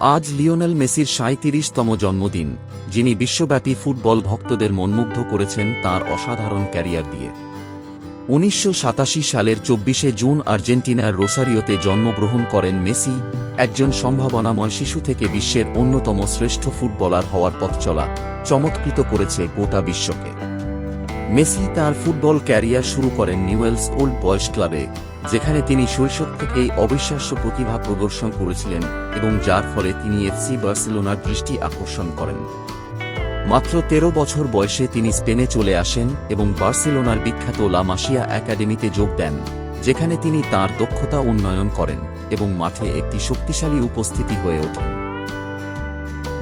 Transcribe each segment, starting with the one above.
আজ লিওনেল মেসির সাঁত্রিশতম জন্মদিন, যিনি বিশ্বব্যাপী ফুটবল ভক্তদের মনমুগ্ধ করেছেন তার অসাধারণ ক্যারিয়ার দিয়ে। উনিশশো সাতাশি সালের চব্বিশে জুন আর্জেন্টিনার রোসারিওতে জন্মগ্রহণ করেন মেসি, একজন সম্ভাবনাময় শিশু থেকে বিশ্বের অন্যতম শ্রেষ্ঠ ফুটবলার হওয়ার পথ চলা চমৎকৃত করেছে গোটা বিশ্বকে। মেসি তার ফুটবল ক্যারিয়ার শুরু করেন নিউয়েলস ওল্ড বয়েজ ক্লাবে। যেখানে তিনি শৈশব থেকেই অবিশ্বাস্য প্রতিভা প্রদর্শন করেছিলেন এবং যার ফলে তিনি এফসি বার্সেলোনার দৃষ্টি আকর্ষণ করেন। মাত্র তেরো বছর বয়সে তিনি স্পেনে চলে আসেন এবং বার্সেলোনার বিখ্যাত লা মাসিয়া একাডেমিতে যোগ দেন, যেখানে তিনি তার দক্ষতা উন্নয়ন করেন এবং মাঠে একটি শক্তিশালী উপস্থিতি হয়ে ওঠেন।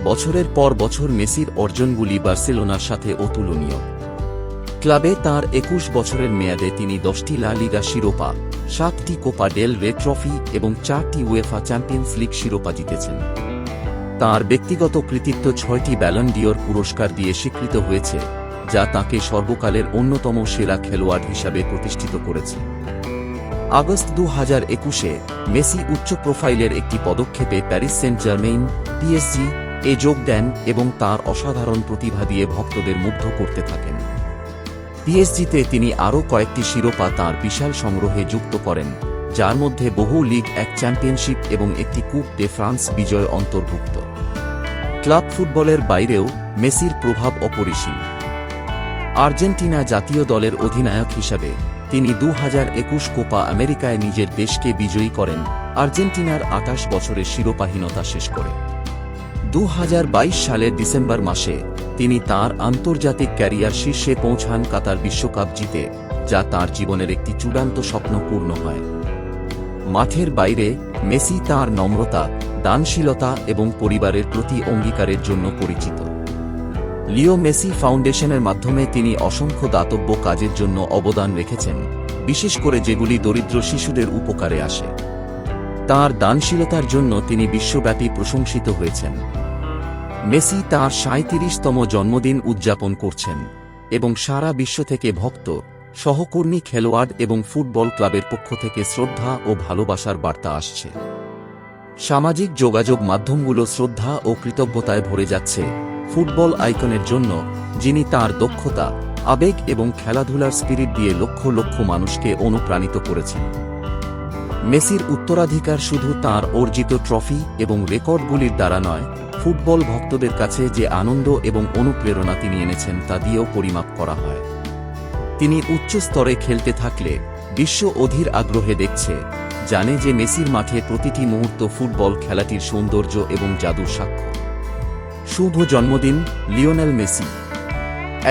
বছরের পর বছর মেসির অর্জনগুলি বার্সেলোনার সাথে অতুলনীয়। ক্লাবে তার একুশ বছরের মেয়াদে তিনি দশটি লা লিগা শিরোপা, সাতটি কোপা ডেল রে ট্রফি এবং চারটি উয়েফা চ্যাম্পিয়ন্স লিগ শিরোপা জিতেছেন। তার ব্যক্তিগত কৃতিত্ব ছয়টি ব্যালন ডিওর পুরস্কার দিয়ে স্বীকৃত হয়েছে, যা তাকে সর্বকালের অন্যতম সেরা খেলোয়াড় হিসাবে প্রতিষ্ঠিত করেছে। আগস্ট দু হাজার একুশে মেসি উচ্চ প্রোফাইলের একটি পদক্ষেপে প্যারিস সেন্ট জার্মেইন পিএসজি এ যোগ দেন এবং তার অসাধারণ প্রতিভা দিয়ে ভক্তদের মুগ্ধ করতে থাকেন। পিএসজিতে তিনি আরও কয়েকটি শিরোপা তাঁর বিশাল সংগ্রহে যুক্ত করেন, যার মধ্যে বহু লিগ, এক চ্যাম্পিয়নশিপ এবং একটি কুপ ডে ফ্রান্স বিজয় অন্তর্ভুক্ত। ক্লাব ফুটবলের বাইরেও মেসির প্রভাব অপরিসীম। আর্জেন্টিনা জাতীয় দলের অধিনায়ক হিসাবে তিনি দু হাজার একুশ কোপা আমেরিকায় নিজের দেশকে বিজয়ী করেন, আর্জেন্টিনার আকাশ বছরের শিরোপাহীনতা শেষ করে। দু হাজার বাইশ সালের ডিসেম্বর মাসে তিনি তার আন্তর্জাতিক ক্যারিয়ার শীর্ষে পৌঁছান কাতার বিশ্বকাপ জিতে, যা তার জীবনের একটি চূড়ান্ত স্বপ্ন পূর্ণ হয়। মাঠের বাইরে, মেসি তার নম্রতা, দানশীলতা এবং পরিবারের প্রতি অঙ্গীকারের জন্য পরিচিত। লিও মেসি ফাউন্ডেশনের মাধ্যমে তিনি অসংখ্য দাতব্য কাজের জন্য অবদান রেখেছেন, বিশেষ করে যেগুলি দরিদ্র শিশুদের উপকারে আসে। তার দানশীলতার জন্য তিনি বিশ্বব্যাপী প্রশংসিত হয়েছেন। মেসি তার সাঁত্রিশতম জন্মদিন উদযাপন করছেন এবং সারা বিশ্ব থেকে ভক্ত, সহকর্মী খেলোয়াড় এবং ফুটবল ক্লাবের পক্ষ থেকে শ্রদ্ধা ও ভালোবাসার বার্তা আসছে। সামাজিক যোগাযোগ মাধ্যমগুলো শ্রদ্ধা ও কৃতজ্ঞতায় ভরে যাচ্ছে ফুটবল আইকনের জন্য, যিনি তার দক্ষতা, আবেগ এবং খেলাধুলার স্পিরিট দিয়ে লক্ষ লক্ষ মানুষকে অনুপ্রাণিত করেছেন। মেসির উত্তরাধিকার শুধু তার অর্জিত ট্রফি এবং রেকর্ডগুলির দ্বারা নয়, ফুটবল ভক্তদের কাছে যে আনন্দ এবং অনুপ্রেরণা তিনি এনেছেন তা দিয়েও পরিমাপ করা হয়। তিনি উচ্চ স্তরে খেলতে থাকলে বিশ্ব অধীর আগ্রহে দেখছে, জানে যে মেসির মাঠে প্রতিটি মুহূর্ত ফুটবল খেলাটির সৌন্দর্য এবং জাদুর সাক্ষ্য শুভ জন্মদিন, লিওনেল মেসি।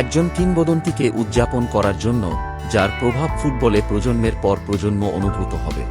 একজন কিংবদন্তিকে উদযাপন করার জন্য, যার প্রভাব ফুটবলে প্রজন্মের পর প্রজন্ম অনুভূত হবে।